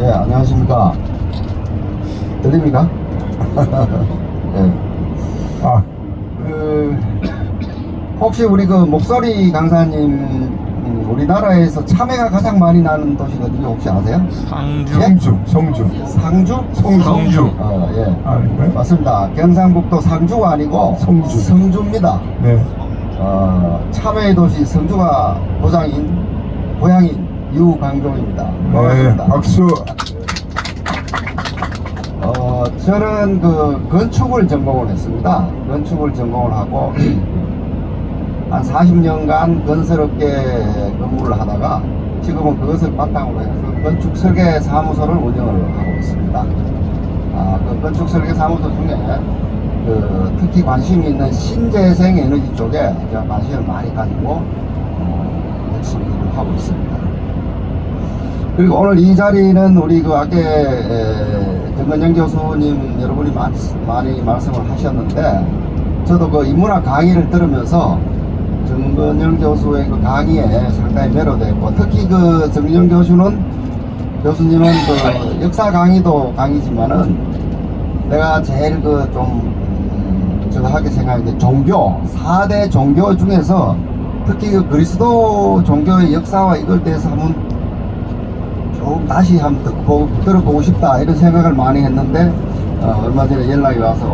예, 안녕하십니까. 들립니까? 예. 아, 그, 혹시 우리 그 목소리 강사님, 음, 우리나라에서 참외가 가장 많이 나는 도시거든요. 혹시 아세요? 상주 예? 성주, 성주. 상주? 성주. 어, 예. 아닌가요? 맞습니다. 경상북도 상주가 아니고 성주. 성주입니다. 네. 어, 참외의 도시 성주가 고장인, 고향인 유광종입니다. 네, 반갑습니다. 박수. 어, 저는 그 건축을 전공을 했습니다. 건축을 전공을 하고 한 40년간 건설업계 근무를 하다가 지금은 그것을 바탕으로 해서 건축 설계 사무소를 운영을 하고 있습니다. 아, 그 건축 설계 사무소 중에 그 특히 관심이 있는 신재생 에너지 쪽에 제가 관심을 많이 가지고 어, 열심히 일을 하고 있습니다. 그리고 오늘 이 자리는 우리 그 아까 에, 정근영 교수님 여러분이 많, 많이 말씀을 하셨는데 저도 그 인문학 강의를 들으면서 정근영 교수의 그 강의에 상당히 매료됐고 특히 그 정근영 교수는 교수님은 그 역사 강의도 강의지만은 내가 제일 그좀 제가 하게 생각하는 게 종교 4대 종교 중에서 특히 그 그리스도 종교의 역사와 이걸 대해서 한번 좀 다시 한번 듣고, 들어보고 싶다 이런 생각을 많이 했는데 어, 얼마 전에 연락이 와서